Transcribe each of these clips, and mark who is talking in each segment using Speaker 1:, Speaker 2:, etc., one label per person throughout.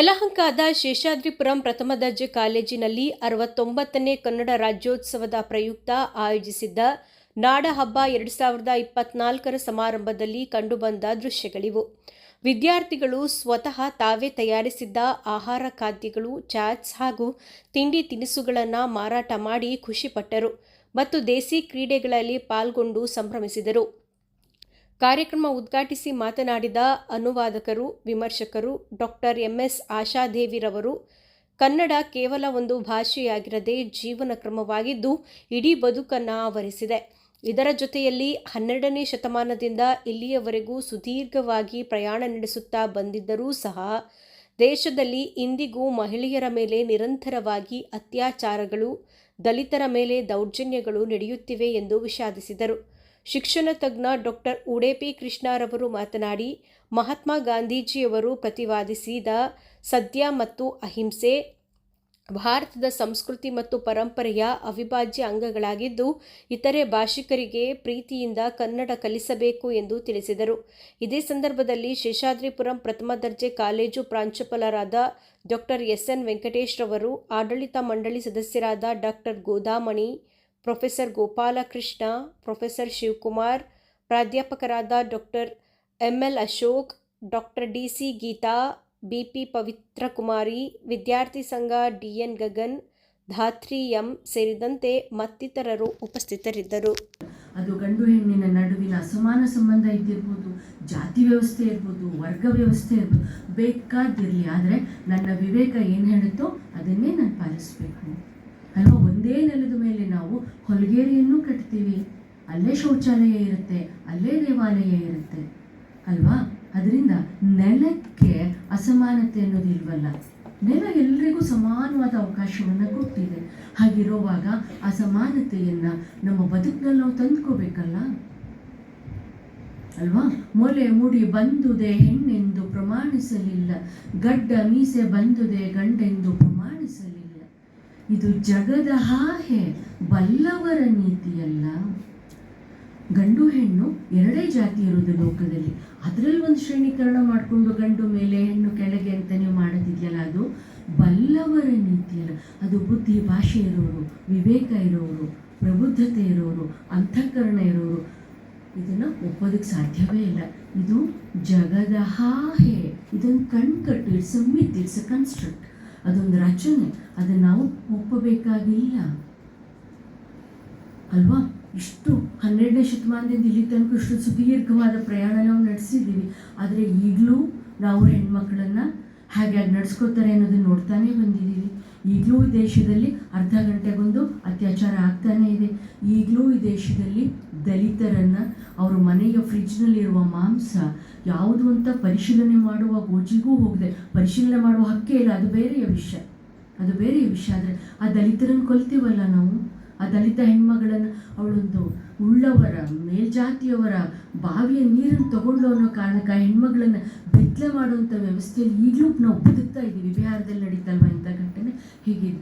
Speaker 1: ಯಲಹಂಕದ ಶೇಷಾದ್ರಿಪುರಂ ಪ್ರಥಮ ದರ್ಜೆ ಕಾಲೇಜಿನಲ್ಲಿ ಅರವತ್ತೊಂಬತ್ತನೇ ಕನ್ನಡ ರಾಜ್ಯೋತ್ಸವದ ಪ್ರಯುಕ್ತ ಆಯೋಜಿಸಿದ್ದ ನಾಡಹಬ್ಬ ಎರಡು ಸಾವಿರದ ಇಪ್ಪತ್ನಾಲ್ಕರ ಸಮಾರಂಭದಲ್ಲಿ ಕಂಡುಬಂದ ದೃಶ್ಯಗಳಿವು. ವಿದ್ಯಾರ್ಥಿಗಳು ಸ್ವತಃ ತಾವೇ ತಯಾರಿಸಿದ್ದ ಆಹಾರ ಖಾದ್ಯಗಳು, ಚಾಟ್ಸ್ ಹಾಗೂ ತಿಂಡಿ ತಿನಿಸುಗಳನ್ನು ಮಾರಾಟ ಮಾಡಿ ಖುಷಿಪಟ್ಟರು ಮತ್ತು ದೇಸಿ ಕ್ರೀಡೆಗಳಲ್ಲಿ ಪಾಲ್ಗೊಂಡು ಸಂಭ್ರಮಿಸಿದರು. ಕಾರ್ಯಕ್ರಮ ಉದ್ಘಾಟಿಸಿ ಮಾತನಾಡಿದ ಅನುವಾದಕರು, ವಿಮರ್ಶಕರು ಡಾಕ್ಟರ್ ಎಂಎಸ್ ಆಶಾದೇವಿರವರು, ಕನ್ನಡ ಕೇವಲ ಒಂದು ಭಾಷೆಯಾಗಿರದೆ ಜೀವನ ಕ್ರಮವಾಗಿದ್ದು ಇಡೀ ಬದುಕನ್ನು ಆವರಿಸಿದೆ. ಇದರ ಜೊತೆಯಲ್ಲಿ ಹನ್ನೆರಡನೇ ಶತಮಾನದಿಂದ ಇಲ್ಲಿಯವರೆಗೂ ಸುದೀರ್ಘವಾಗಿ ಪ್ರಯಾಣ ನಡೆಸುತ್ತಾ ಬಂದಿದ್ದರೂ ಸಹ ದೇಶದಲ್ಲಿ ಇಂದಿಗೂ ಮಹಿಳೆಯರ ಮೇಲೆ ನಿರಂತರವಾಗಿ ಅತ್ಯಾಚಾರಗಳು, ದಲಿತರ ಮೇಲೆ ದೌರ್ಜನ್ಯಗಳು ನಡೆಯುತ್ತಿವೆ ಎಂದು ವಿಷಾದಿಸಿದರು. ಶಿಕ್ಷಣ ತಜ್ಞ ಡಾಕ್ಟರ್ ಉಡೇಪಿ ಕೃಷ್ಣಾರವರು ಮಾತನಾಡಿ, ಮಹಾತ್ಮ ಗಾಂಧೀಜಿಯವರು ಪ್ರತಿವಾದಿಸಿದ ಸತ್ಯ ಮತ್ತು ಅಹಿಂಸೆ ಭಾರತದ ಸಂಸ್ಕೃತಿ ಮತ್ತು ಪರಂಪರೆಯ ಅವಿಭಾಜ್ಯ ಅಂಗಗಳಾಗಿದ್ದು, ಇತರೆ ಭಾಷಿಕರಿಗೆ ಪ್ರೀತಿಯಿಂದ ಕನ್ನಡ ಕಲಿಸಬೇಕು ಎಂದು ತಿಳಿಸಿದರು. ಇದೇ ಸಂದರ್ಭದಲ್ಲಿ ಶೇಷಾದ್ರಿಪುರಂ ಪ್ರಥಮ ದರ್ಜೆ ಕಾಲೇಜು ಪ್ರಾಂಶುಪಾಲರಾದ ಡಾಕ್ಟರ್ ಎಸ್ ಎನ್ ವೆಂಕಟೇಶ್ರವರು, ಆಡಳಿತ ಮಂಡಳಿ ಸದಸ್ಯರಾದ doctor Godamani professor Gopalakrishna, professor Shivakumar, ಪ್ರಾಧ್ಯಾಪಕರಾದ doctor ML Ashok, doctor D C Geetha, BP Pavitra Kumari ವಿದ್ಯಾರ್ಥಿ ಸಂಘ D N Gagan, Dhatri M ಸೇರಿದಂತೆ ಮತ್ತಿತರರು ಉಪಸ್ಥಿತರಿದ್ದರು.
Speaker 2: ಅದು ಗಂಡು ಹೆಣ್ಣಿನ ನಡುವಿನ ಅಸಮಾನ ಸಂಬಂಧ ಇದ್ದಿರ್ಬೋದು, ಜಾತಿ ವ್ಯವಸ್ಥೆ ಇರ್ಬೋದು, ವರ್ಗ ವ್ಯವಸ್ಥೆ ಇರ್ಬೋದು ಬೇಕಾದಿರಲಿ ಆದರೆ ನನ್ನ ವಿವೇಕ ಏನು ಹೇಳುತ್ತೋ ಅದನ್ನೇ ನಾನು ಪಾಲಿಸಬೇಕು. ಒಂದೇ ನೆಲದ ಮೇಲೆ ನಾವು ಹೊಲಗೇರಿಯನ್ನು ಕಟ್ತೀವಿ. ಅಲ್ಲೇ ಶೌಚಾಲಯ ಇರುತ್ತೆ, ಅಲ್ಲೇ ದೇವಾಲಯ ಇರುತ್ತೆ. ಅಲ್ವಾ? ಅದರಿಂದ ನೆಲಕ್ಕೆ ಅಸಮಾನತೆ ಅನ್ನೋದು ಇಲ್ವಲ್ಲ? ನೆಲ ಎಲ್ರಿಗೂ ಸಮಾನವಾದ ಅವಕಾಶವನ್ನು ಕೊಟ್ಟಿದೆ. ಹಾಗಿರುವಾಗ ಆ ನಮ್ಮ ಬದುಕಿನಲ್ಲಿ ನಾವು ತಂದ್ಕೋಬೇಕಲ್ಲ? ಅಲ್ವಾ? ಮೊಲೆ ಮುಡಿ ಬಂದುದೆ, ಹೆಣ್ಣೆಂದು ಪ್ರಮಾಣಿಸಲಿಲ್ಲ. ಗಡ್ಡ ಮೀಸೆ ಬಂದುದೆ, ಗಂಡೆಂದು ಇದು ಜಗದ ಹಾಹೆ, ಬಲ್ಲವರ ನೀತಿಯಲ್ಲ. ಗಂಡು ಹೆಣ್ಣು ಎರಡೇ ಜಾತಿ ಇರೋದು ಲೋಕದಲ್ಲಿ. ಅದರಲ್ಲಿ ಒಂದು ಶ್ರೇಣೀಕರಣ ಮಾಡಿಕೊಂಡು ಗಂಡು ಮೇಲೆ ಹೆಣ್ಣು ಕೆಳಗೆ ಅಂತ ನೀವು ಮಾಡೋದಿದೆಯಲ್ಲ, ಅದು ಬಲ್ಲವರ ನೀತಿಯಲ್ಲ. ಅದು ಬುದ್ಧಿ, ಭಾಷೆ ಇರೋರು, ವಿವೇಕ ಇರೋರು, ಪ್ರಬುದ್ಧತೆ ಇರೋರು, ಅಂತಃಕರಣ ಇರೋರು. ಇದನ್ನು ಒಪ್ಪೋದಕ್ಕೆ ಸಾಧ್ಯವೇ ಇಲ್ಲ. ಇದು ಜಗದ ಹಾಹೆ. ಇದೊಂದು ಕಣ್ಕಟ್ಟು it's a it's a construct ಅದೊಂದು ರಚನೆ. ಅದನ್ನು ನಾವು ಒಪ್ಪಬೇಕಾಗಿಲ್ಲ. ಅಲ್ವಾ? ಇಷ್ಟು ಹನ್ನೆರಡನೇ ಶತಮಾನದಿಂದ ಇಲ್ಲಿ ತನಕ ಇಷ್ಟು ಸುದೀರ್ಘವಾದ ಪ್ರಯಾಣ ನಾವು ನಡೆಸಿದ್ದೀವಿ. ಆದರೆ ಈಗಲೂ ನಾವು ಹೆಣ್ಮಕ್ಳನ್ನು ಹಾಗೆ ಅದು ನಡ್ಸ್ಕೋತಾರೆ ಅನ್ನೋದನ್ನು ನೋಡ್ತಾನೆ ಬಂದಿದ್ದೀವಿ. ಈಗಲೂ ಈ ದೇಶದಲ್ಲಿ ಅರ್ಧ ಗಂಟೆಗೊಂದು ಅತ್ಯಾಚಾರ ಆಗ್ತಾನೇ ಇದೆ. ಈಗಲೂ ಈ ದೇಶದಲ್ಲಿ ದಲಿತರನ್ನು ಅವರ ಮನೆಯ ಫ್ರಿಜ್ನಲ್ಲಿರುವ ಮಾಂಸ ಯಾವುದು ಅಂತ ಪರಿಶೀಲನೆ ಮಾಡುವ ಗೋಜಿಗೂ ಹೋಗಿದೆ. ಪರಿಶೀಲನೆ ಮಾಡುವ ಹಕ್ಕೇ ಇಲ್ಲ. ಅದು ಬೇರೆಯ ವಿಷಯ. ಅದು ಬೇರೆಯ ವಿಷಯ. ಆದರೆ ಆ ದಲಿತರನ್ನು ಕೊಲ್ತೀವಲ್ಲ ನಾವು? ಆ ದಲಿತ ಹೆಣ್ಮಗಳನ್ನು ಅವಳೊಂದು ಉಳ್ಳವರ, ಮೇಲ್ಜಾತಿಯವರ ಬಾವಿಯ ನೀರನ್ನು ತಗೊಂಡು ಅನ್ನೋ ಕಾರಣಕ್ಕೆ ಆ ಹೆಣ್ಮಗಳನ್ನು ಬೆತ್ತಲೆ ಮಾಡುವಂಥ ವ್ಯವಸ್ಥೆಯಲ್ಲಿ ಈಗಲೂ ನಾವು ಬದುಕ್ತಾ ಇದ್ದೀವಿ. ಬಿಹಾರದಲ್ಲಿ ನಡೀತಲ್ವ ಇಂಥ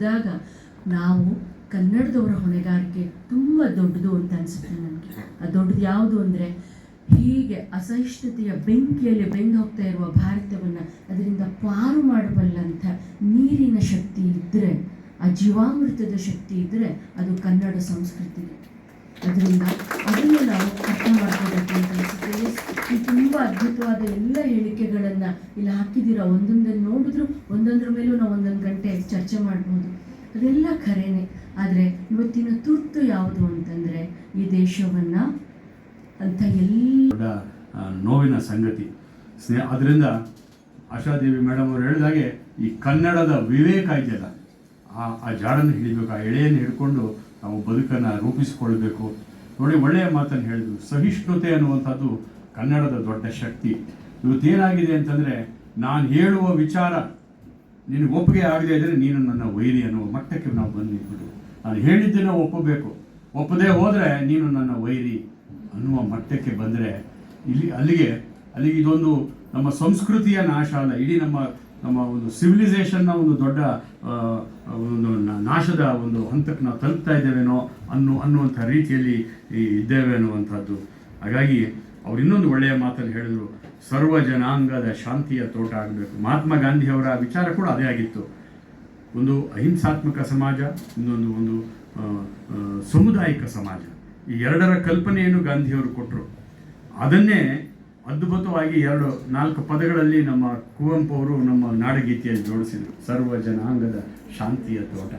Speaker 2: ಹೀಗಿದ್ದಾಗ ನಾವು ಕನ್ನಡದವರ ಹೊಣೆಗಾರಿಕೆ ತುಂಬ ದೊಡ್ಡದು ಅಂತ ಅನಿಸುತ್ತೆ ನನಗೆ. ಆ ದೊಡ್ಡದು ಯಾವುದು ಅಂದರೆ ಹೀಗೆ ಅಸಹಿಷ್ಣುತೆಯ ಬೆಂಕಿಯಲ್ಲಿ ಬೆಂದು ಹೋಗ್ತಾ ಇರುವ ಭಾರತವನ್ನು ಅದರಿಂದ ಪಾರು ಮಾಡಬಲ್ಲಂಥ ನೀರಿನ ಶಕ್ತಿ ಇದ್ದರೆ ಆ ಜೀವಾಮೃತದ ಶಕ್ತಿ ಇದ್ದರೆ ಅದು ಕನ್ನಡ ಸಂಸ್ಕೃತಿ ಅದರಿಂದ ಅದನ್ನು ನಾವು ತುಂಬ ಅದ್ಭುತವಾದ ಎಲ್ಲ ಹೇಳಿಕೆಗಳನ್ನು ಇಲ್ಲಿ ಹಾಕಿದ್ದೀರ? ಒಂದೊಂದನ್ನು ನೋಡಿದ್ರು, ಒಂದೊಂದ್ರ ಮೇಲೂ ನಾವು ಒಂದೊಂದು ಗಂಟೆ ಚರ್ಚೆ ಮಾಡ್ಬೋದು. ಅದೆಲ್ಲ ಖರೇನೆ. ಆದರೆ ಇವತ್ತಿನ ತುರ್ತು ಯಾವುದು ಅಂತಂದರೆ ಈ ದೇಶವನ್ನು ಅಂತ ಎಲ್ಲ
Speaker 3: ನೋವಿನ ಸಂಗತಿ. ಸ್ನೇಹ ಅದರಿಂದ ಆಶಾದೇವಿ ಮೇಡಮ್ ಅವರು ಹೇಳಿದಾಗೆ ಈ ಕನ್ನಡದ ವಿವೇಕ ಇದೆಯಲ್ಲ, ಆ ಆ ಜಾಡನ್ನು ಹಿಡಿಬೇಕು, ಆ ಎಳೆಯನ್ನು ಹಿಡ್ಕೊಂಡು ನಾವು ಬದುಕನ್ನು ರೂಪಿಸಿಕೊಳ್ಬೇಕು. ನೋಡಿ, ಒಳ್ಳೆಯ ಮಾತನ್ನು ಹೇಳಿದ್ರು. ಸಹಿಷ್ಣುತೆ ಅನ್ನುವಂಥದ್ದು ಕನ್ನಡದ ದೊಡ್ಡ ಶಕ್ತಿ. ಇವತ್ತೇನಾಗಿದೆ ಅಂತಂದರೆ, ನಾನು ಹೇಳುವ ವಿಚಾರ ನಿನಗೆ ಒಪ್ಪಿಗೆ ಆಗದೆ ಇದ್ದರೆ ನೀನು ನನ್ನ ವೈರಿ ಅನ್ನುವ ಮಟ್ಟಕ್ಕೆ ನಾವು ಬಂದು ನಿಂತ್ಬಿಟ್ಟು ನಾನು ಹೇಳಿದ್ದನ್ನು ಒಪ್ಪಬೇಕು. ಒಪ್ಪದೇ ಹೋದರೆ ನೀನು ನನ್ನ ವೈರಿ ಅನ್ನುವ ಮಟ್ಟಕ್ಕೆ ಬಂದರೆ, ಇಲ್ಲಿ ಅಲ್ಲಿಗೆ ಅಲ್ಲಿಗೆ ಇದೊಂದು ನಮ್ಮ ಸಂಸ್ಕೃತಿಯ ನಾಶ ಅಲ್ಲ, ಇಡೀ ನಮ್ಮ ನಮ್ಮ ಒಂದು ಸಿವಿಲೈಸೇಷನ್ನ ಒಂದು ದೊಡ್ಡ ಒಂದು ನಾಶದ ಒಂದು ಹಂತಕ್ಕೆ ನಾವು ತಲುಪ್ತಾ ಇದ್ದೇವೇನೋ ಅನ್ನು, ಅನ್ನುವಂಥ ರೀತಿಯಲ್ಲಿ ಇದ್ದೇವೆ ಅನ್ನುವಂಥದ್ದು. ಹಾಗಾಗಿ ಅವ್ರು ಇನ್ನೊಂದು ಒಳ್ಳೆಯ ಮಾತನ್ನು ಹೇಳಿದರು, ಸರ್ವ ಜನಾಂಗದ ಶಾಂತಿಯ ತೋಟ ಆಗಬೇಕು. ಮಹಾತ್ಮ ಗಾಂಧಿಯವರ ವಿಚಾರ ಕೂಡ ಅದೇ ಆಗಿತ್ತು. ಒಂದು ಅಹಿಂಸಾತ್ಮಕ ಸಮಾಜ, ಇನ್ನೊಂದು ಒಂದು ಸಾಮುದಾಯಿಕ ಸಮಾಜ. ಈ ಎರಡರ ಕಲ್ಪನೆಯನ್ನು ಗಾಂಧಿಯವರು ಕೊಟ್ಟರು ಅದನ್ನೇ ಅದ್ಭುತವಾಗಿ ಎರಡು, ನಾಲ್ಕು ಪದಗಳಲ್ಲಿ ನಮ್ಮ ಕುವೆಂಪು ಅವರು ನಮ್ಮ ನಾಡಗೀತೆಯಲ್ಲಿ ಜೋಡಿಸಿದರು. ಸರ್ವ ಜನಾಂಗದ ಶಾಂತಿಯ ತೋಟ.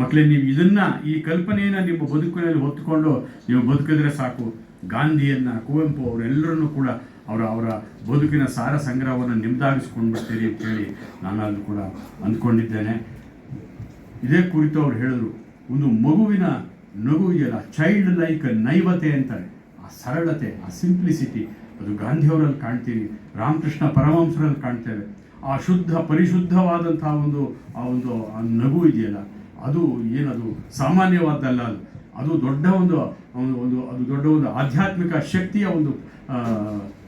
Speaker 3: ಮಕ್ಕಳೇ ನೀವು ಇದನ್ನು, ಈ ಕಲ್ಪನೆಯನ್ನು ನಿಮ್ಮ ಬದುಕಿನಲ್ಲಿ ಹೊತ್ತುಕೊಂಡು, ನೀವು ಬದುಕಿದ್ರೆ ಸಾಕು. ಗಾಂಧಿಯನ್ನ, ಕುವೆಂಪು ಅವರೆಲ್ಲರನ್ನೂ ಕೂಡ ಅವರ ಅವರ ಬದುಕಿನ ಸಾರ ಸಂಗ್ರಹವನ್ನು ನಿಮ್ದಾಗಿಸ್ಕೊಂಡು ಬಿಡ್ತೀರಿ ಅಂತೇಳಿ ನಾನು ಅದು ಕೂಡ ಅಂದ್ಕೊಂಡಿದ್ದೇನೆ. ಇದೇ ಕುರಿತು ಅವ್ರು ಹೇಳಿದ್ರು, ಒಂದು ಮಗುವಿನ ನಗು ಚೈಲ್ಡ್ ಲೈಕ್ ನೈವತೆ ಅಂತಾರೆ. ಆ ಸರಳತೆ, ಆ ಸಿಂಪ್ಲಿಸಿಟಿ ಅದು ಗಾಂಧಿಯವರಲ್ಲಿ ಕಾಣ್ತೀವಿ, ರಾಮಕೃಷ್ಣ ಪರಮಹಂಸರಲ್ಲಿ ಕಾಣ್ತೇವೆ. ಆ ಶುದ್ಧ ಪರಿಶುದ್ಧವಾದಂತಹ ಒಂದು, ಆ ಒಂದು ನಗು ಇದೆಯಲ್ಲ, ಅದು ಏನದು ಸಾಮಾನ್ಯವಾದ್ದಲ್ಲ ಅದು ದೊಡ್ಡ ಒಂದು ಒಂದು ಒಂದು, ಅದು ದೊಡ್ಡ ಒಂದು ಆಧ್ಯಾತ್ಮಿಕ ಶಕ್ತಿಯ ಒಂದು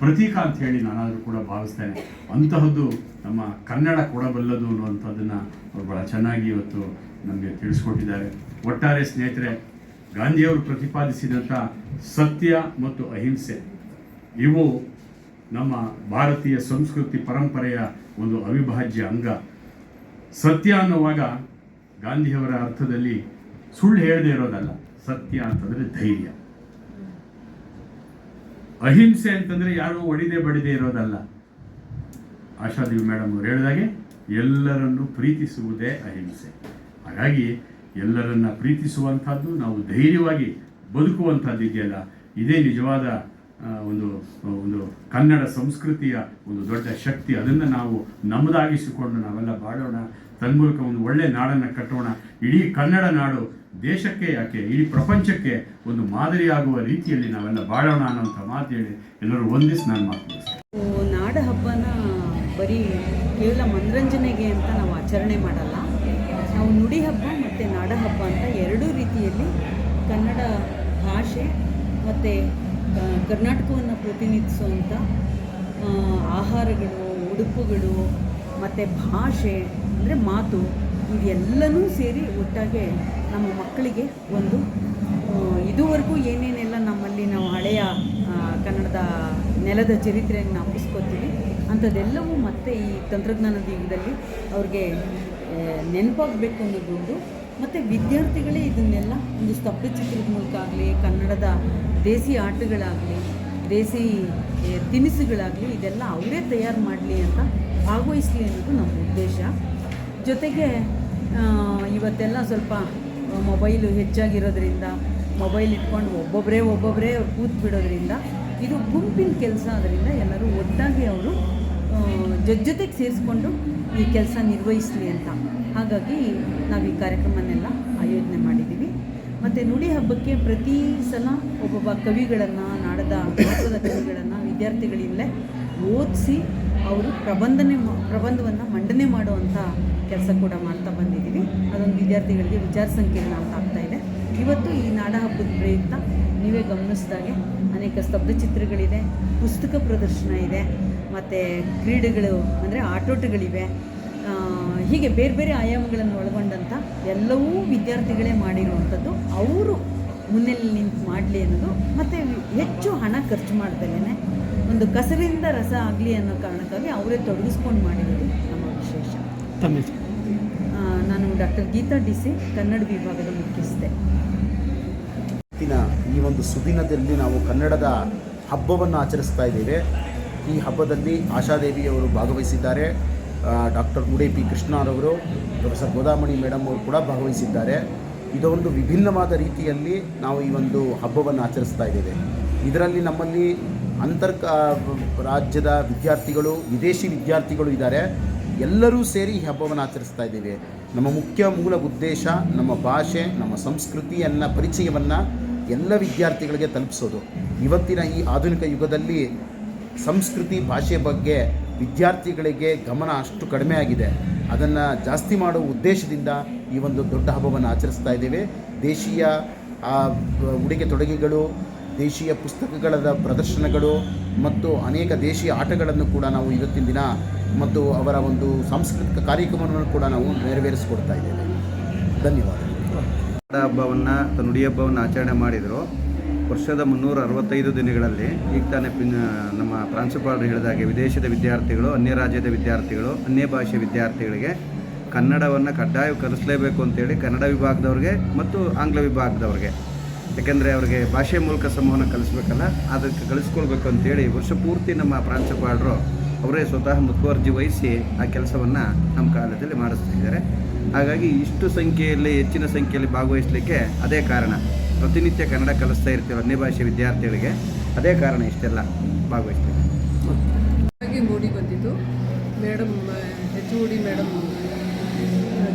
Speaker 3: ಪ್ರತೀಕ ಅಂತ ಹೇಳಿ ನಾನಾದರೂ ಕೂಡ ಭಾವಿಸ್ತೇನೆ. ಅಂತಹದ್ದು ನಮ್ಮ ಕನ್ನಡ ಕೊಡಬಲ್ಲದು ಅನ್ನುವಂಥದ್ದನ್ನು ಅವರು ಭಾಳ ಚೆನ್ನಾಗಿ ಇವತ್ತು ನಮಗೆ ತಿಳಿಸ್ಕೊಟ್ಟಿದ್ದಾರೆ. ಒಟ್ಟಾರೆ ಸ್ನೇಹಿತರೆ, ಗಾಂಧಿಯವರು ಪ್ರತಿಪಾದಿಸಿದಂಥ ಸತ್ಯ ಮತ್ತು ಅಹಿಂಸೆ, ಇವು ನಮ್ಮ ಭಾರತೀಯ ಸಂಸ್ಕೃತಿ ಪರಂಪರೆಯ ಒಂದು ಅವಿಭಾಜ್ಯ ಅಂಗ. ಸತ್ಯ ಅನ್ನುವಾಗ ಗಾಂಧಿಯವರ ಅರ್ಥದಲ್ಲಿ ಸುಳ್ಳು ಹೇಳದೇ ಇರೋದಲ್ಲ. ಸತ್ಯ ಅಂತಂದ್ರೆ ಧೈರ್ಯ. ಅಹಿಂಸೆ ಅಂತಂದ್ರೆ ಯಾರೂ ಒಡಿದೆ ಬಡಿದೆ ಇರೋದಲ್ಲ. ಆಶಾದೇವಿ ಮೇಡಮ್ ಅವರು ಹೇಳಿದಾಗೆ ಎಲ್ಲರನ್ನು ಪ್ರೀತಿಸುವುದೇ ಅಹಿಂಸೆ. ಹಾಗಾಗಿ ಎಲ್ಲರನ್ನ ಪ್ರೀತಿಸುವಂಥದ್ದು, ನಾವು ಧೈರ್ಯವಾಗಿ ಬದುಕುವಂಥದ್ದು ಇದೆಯಲ್ಲ. ಇದೇ ನಿಜವಾದ ಒಂದು ಒಂದು ಕನ್ನಡ ಸಂಸ್ಕೃತಿಯ ಒಂದು ದೊಡ್ಡ ಶಕ್ತಿ. ಅದನ್ನು ನಾವು ನಮ್ಮದಾಗಿಸಿಕೊಂಡು ನಾವೆಲ್ಲ ಬಾಳೋಣ. ತನ್ಮೂಲಕ ಒಂದು ಒಳ್ಳೆ ನಾಡನ್ನು ಕಟ್ಟೋಣ. ಇಡೀ ಕನ್ನಡ ನಾಡು ದೇಶಕ್ಕೆ ಯಾಕೆ, ಇಡೀ ಪ್ರಪಂಚಕ್ಕೆ ಒಂದು ಮಾದರಿಯಾಗುವ ರೀತಿಯಲ್ಲಿ ನಾವೆಲ್ಲ ಬಾಳೋಣ ಅನ್ನೋಂಥ ಮಾತು ಹೇಳಿ ಎಲ್ಲರೂ ಒಂದಿಸ್ ನಾನು ಮಾತು ಮುಗಿಸ್ತೇನೆ.
Speaker 4: ನಾವು ನಾಡ ಹಬ್ಬನ ಬರೀ ಕೇವಲ ಮನರಂಜನೆಗೆ ಅಂತ ನಾವು ಆಚರಣೆ ಮಾಡಲ್ಲ ನಾವು ನುಡಿ ಹಬ್ಬ ಮತ್ತು ನಾಡ ಹಬ್ಬ ಅಂತ ಎರಡೂ ರೀತಿಯಲ್ಲಿ ಕನ್ನಡ ಭಾಷೆ ಮತ್ತು ಕರ್ನಾಟಕವನ್ನು ಪ್ರತಿನಿಧಿಸುವಂಥ ಆಹಾರಗಳು, ಉಡುಪುಗಳು ಮತ್ತು ಭಾಷೆ ಅಂದರೆ ಮಾತು ಇದೆಲ್ಲನೂ ಸೇರಿ ಒಟ್ಟಾಗೆ ನಮ್ಮ ಮಕ್ಕಳಿಗೆ ಒಂದು ಇದುವರೆಗೂ ಏನೇನೆಲ್ಲ ನಮ್ಮಲ್ಲಿ ನಾವು ಹಳೆಯ ಕನ್ನಡದ ನೆಲದ ಚರಿತ್ರೆಯನ್ನು ಜ್ಞಾಪಿಸ್ಕೊತೀವಿ ಅಂಥದ್ದೆಲ್ಲವೂ ಮತ್ತೆ ಈ ತಂತ್ರಜ್ಞಾನದ ಯುಗದಲ್ಲಿ ಅವ್ರಿಗೆ ನೆನಪಾಗಬೇಕು ಅನ್ನೋದೊಂದು, ಮತ್ತು ವಿದ್ಯಾರ್ಥಿಗಳೇ ಇದನ್ನೆಲ್ಲ ಒಂದು ಸ್ತಬ್ಧಚಿತ್ರದ ಮೂಲಕ ಆಗಲಿ, ಕನ್ನಡದ ದೇಸಿ ಆಟಗಳಾಗಲಿ, ದೇಸಿ ತಿನಿಸುಗಳಾಗಲಿ, ಇದೆಲ್ಲ ಅವರೇ ತಯಾರು ಮಾಡಲಿ ಅಂತ ಭಾಗವಹಿಸಲಿ ಅನ್ನೋದು ನಮ್ಮ ಉದ್ದೇಶ. ಜೊತೆಗೆ ಇವತ್ತೆಲ್ಲ ಸ್ವಲ್ಪ ಮೊಬೈಲು ಹೆಚ್ಚಾಗಿರೋದ್ರಿಂದ ಮೊಬೈಲ್ ಇಟ್ಕೊಂಡು ಒಬ್ಬೊಬ್ಬರೇ ಒಬ್ಬೊಬ್ಬರೇ ಕೂತು ಬಿಡೋದ್ರಿಂದ, ಇದು ಗುಂಪಿನ ಕೆಲಸ ಆದ್ದರಿಂದ ಎಲ್ಲರೂ ಒಟ್ಟಾಗಿ ಅವರು ಜೊತೆ ಜೊತೆಗೆ ಸೇರಿಸ್ಕೊಂಡು ಈ ಕೆಲಸ ನಿರ್ವಹಿಸಲಿ ಅಂತ. ಹಾಗಾಗಿ ನಾವು ಈ ಕಾರ್ಯಕ್ರಮನೆಲ್ಲ ಆಯೋಜನೆ ಮಾಡಿದ್ದೀವಿ ಮತ್ತು ನುಡಿ ಹಬ್ಬಕ್ಕೆ ಪ್ರತಿ ಸಲ ಒಬ್ಬೊಬ್ಬ ಕವಿಗಳನ್ನು, ನಾಡದ ಮಹತ್ವದ ಕವಿಗಳನ್ನು ವಿದ್ಯಾರ್ಥಿಗಳಿಂದಲೇ ಓದಿಸಿ ಅವರು ಪ್ರಬಂಧನೆ ಪ್ರಬಂಧವನ್ನು ಮಂಡನೆ ಮಾಡುವಂಥ ಕೆಲಸ ಕೂಡ ಮಾಡ್ತಾ ಬಂದಿದ್ದೀವಿ. ವಿದ್ಯಾರ್ಥಿಗಳಿಗೆ ವಿಚಾರ ಸಂಕಿರಣ ಅಂತ ಆಗ್ತಾ ಇದೆ. ಇವತ್ತು ಈ ನಾಡ ಹಬ್ಬದ ಪ್ರಯುಕ್ತ ನೀವೇ ಗಮನಿಸಿದಾಗೆ ಅನೇಕ ಸ್ತಬ್ಧಚಿತ್ರಗಳಿದೆ ಪುಸ್ತಕ ಪ್ರದರ್ಶನ ಇದೆ, ಮತ್ತು ಕ್ರೀಡೆಗಳು ಅಂದರೆ ಆಟೋಟಗಳಿವೆ. ಹೀಗೆ ಬೇರೆ ಬೇರೆ ಆಯಾಮಗಳನ್ನು ಒಳಗೊಂಡಂಥ ಎಲ್ಲವೂ ವಿದ್ಯಾರ್ಥಿಗಳೇ ಮಾಡಿರುವಂಥದ್ದು. ಅವರು ಮುನ್ನೆಲೆ ನಿಂತು ಮಾಡಲಿ ಅನ್ನೋದು, ಮತ್ತು ಹೆಚ್ಚು ಹಣ ಖರ್ಚು ಮಾಡ್ದಲೇ ಒಂದು ಕಸರಿಂದ ರಸ ಆಗಲಿ ಅನ್ನೋ ಕಾರಣಕ್ಕಾಗಿ ಅವರೇ ತೊಡಗಿಸ್ಕೊಂಡು ಮಾಡಿರೋದು ನಮ್ಮ ವಿಶೇಷ. ನಾನು ಡಾಕ್ಟರ್ ಗೀತಾ ಡಿಸೆ ಕನ್ನಡ ವಿಭಾಗದ ಮುಖ್ಯಸ್ಥೆ.
Speaker 5: ಇವತ್ತಿನ ಈ ಒಂದು ಸುದಿನದಲ್ಲಿ ನಾವು ಕನ್ನಡದ ಹಬ್ಬವನ್ನು ಆಚರಿಸ್ತಾ ಇದ್ದೇವೆ. ಈ ಹಬ್ಬದಲ್ಲಿ ಆಶಾದೇವಿಯವರು ಭಾಗವಹಿಸಿದ್ದಾರೆ. ಡಾಕ್ಟರ್ ಉಡೇಪಿ ಕೃಷ್ಣರವರು ಪ್ರೊಫೆಸರ್ ಗೋದಾಮಣಿ ಮೇಡಮ್ ಅವರು ಕೂಡ ಭಾಗವಹಿಸಿದ್ದಾರೆ. ಇದೊಂದು ವಿಭಿನ್ನವಾದ ರೀತಿಯಲ್ಲಿ ನಾವು ಈ ಒಂದು ಹಬ್ಬವನ್ನು ಆಚರಿಸ್ತಾ ಇದ್ದೇವೆ. ಇದರಲ್ಲಿ ನಮ್ಮಲ್ಲಿ ಅಂತರ್ ರಾಜ್ಯದ ವಿದ್ಯಾರ್ಥಿಗಳು, ವಿದೇಶಿ ವಿದ್ಯಾರ್ಥಿಗಳು ಇದ್ದಾರೆ. ಎಲ್ಲರೂ ಸೇರಿ ಈ ಹಬ್ಬವನ್ನು ಆಚರಿಸ್ತಾ ಇದ್ದೇವೆ. ನಮ್ಮ ಮುಖ್ಯ ಮೂಲ ಉದ್ದೇಶ, ನಮ್ಮ ಭಾಷೆ, ನಮ್ಮ ಸಂಸ್ಕೃತಿಯನ್ನು ಪರಿಚಯವನ್ನು ಎಲ್ಲ ವಿದ್ಯಾರ್ಥಿಗಳಿಗೆ ತಲುಪಿಸೋದು. ಇವತ್ತಿನ ಈ ಆಧುನಿಕ ಯುಗದಲ್ಲಿ ಸಂಸ್ಕೃತಿ ಭಾಷೆ ಬಗ್ಗೆ ವಿದ್ಯಾರ್ಥಿಗಳಿಗೆ ಗಮನ ಅಷ್ಟು ಕಡಿಮೆ ಆಗಿದೆ. ಅದನ್ನು ಜಾಸ್ತಿ ಮಾಡುವ ಉದ್ದೇಶದಿಂದ ಈ ಒಂದು ದೊಡ್ಡ ಹಬ್ಬವನ್ನು ಆಚರಿಸ್ತಾ ಇದ್ದೇವೆ. ದೇಶೀಯ ಉಡುಗೆ ತೊಡುಗೆಗಳು ದೇಶೀಯ ಪುಸ್ತಕಗಳ ಪ್ರದರ್ಶನಗಳು ಮತ್ತು ಅನೇಕ ದೇಶೀಯ ಆಟಗಳನ್ನು ಕೂಡ ನಾವು ಇವತ್ತಿನ ದಿನ ಮತ್ತು ಅವರ ಒಂದು ಸಾಂಸ್ಕೃತಿಕ ಕಾರ್ಯಕ್ರಮವನ್ನು ಕೂಡ ನಾವು ನೆರವೇರಿಸಿಕೊಡ್ತಾ ಇದ್ದೇವೆ. ಧನ್ಯವಾದಗಳು.
Speaker 6: ಹಬ್ಬವನ್ನು ಅಥವಾ ನುಡಿ ಹಬ್ಬವನ್ನು ಆಚರಣೆ ಮಾಡಿದರು. ವರ್ಷದ ಮುನ್ನೂರ ಅರವತ್ತೈದು ದಿನಗಳಲ್ಲಿ ಈಗ ತಾನೇ ಪಿನ್, ನಮ್ಮ ಪ್ರಾಂಶುಪಾಲರು ಹೇಳಿದಾಗೆ ವಿದೇಶದ ವಿದ್ಯಾರ್ಥಿಗಳು, ಅನ್ಯ ರಾಜ್ಯದ ವಿದ್ಯಾರ್ಥಿಗಳು, ಅನ್ಯ ಭಾಷೆ ವಿದ್ಯಾರ್ಥಿಗಳಿಗೆ ಕನ್ನಡವನ್ನು ಕಡ್ಡಾಯ ಕಲಿಸಲೇಬೇಕು ಅಂತೇಳಿ ಕನ್ನಡ ವಿಭಾಗದವ್ರಿಗೆ ಮತ್ತು ಆಂಗ್ಲ ವಿಭಾಗದವ್ರಿಗೆ ಯಾಕೆಂದರೆ ಅವರಿಗೆ ಭಾಷೆ ಮೂಲಕ ಸಂವಹನ ಕಲಿಸ್ಬೇಕಲ್ಲ, ಅದಕ್ಕೆ ಕಲಿಸ್ಕೊಳ್ಬೇಕು ಅಂತೇಳಿ ವರ್ಷ ಪೂರ್ತಿ ನಮ್ಮ ಪ್ರಾಂಶುಪಾಲರು ಅವರೇ ಸ್ವತಃ ಮುತುವರ್ಜಿ ವಹಿಸಿ ಆ ಕೆಲಸವನ್ನು ನಮ್ಮ ಕಾಲದಲ್ಲಿ ಮಾಡಿಸ್ತಿದ್ದಾರೆ ಹಾಗಾಗಿ ಇಷ್ಟು ಸಂಖ್ಯೆಯಲ್ಲಿ, ಹೆಚ್ಚಿನ ಸಂಖ್ಯೆಯಲ್ಲಿ ಭಾಗವಹಿಸಲಿಕ್ಕೆ ಅದೇ ಕಾರಣ. ಪ್ರತಿನಿತ್ಯ ಕನ್ನಡ ಕಲಿಸ್ತಾ ಇರ್ತೀವಿ ಅನ್ಯ ಭಾಷೆ ವಿದ್ಯಾರ್ಥಿಗಳಿಗೆ. ಅದೇ ಕಾರಣ ಇಷ್ಟೆಲ್ಲ ಭಾಗವಹಿಸ್ತೀವಿ
Speaker 7: ಮೂಡಿ ಬಂದಿದ್ದು. Madam H O D madam,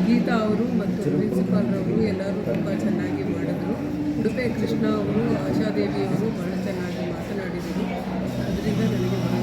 Speaker 7: Geetha ಅವರು ಮತ್ತು ಪ್ರಿನ್ಸಿಪಾಲ್ರವರು ಎಲ್ಲರೂ ತುಂಬ ಚೆನ್ನಾಗಿ ಮಾಡಿದರು. ಉಡುಪೆ ಕೃಷ್ಣ ಅವರು ಆಶಾದೇವಿಯವರು ಬಹಳ ಚೆನ್ನಾಗಿ ಮಾತನಾಡಿದರು. ಅದರಿಂದ ನನಗೆ ಬಹಳ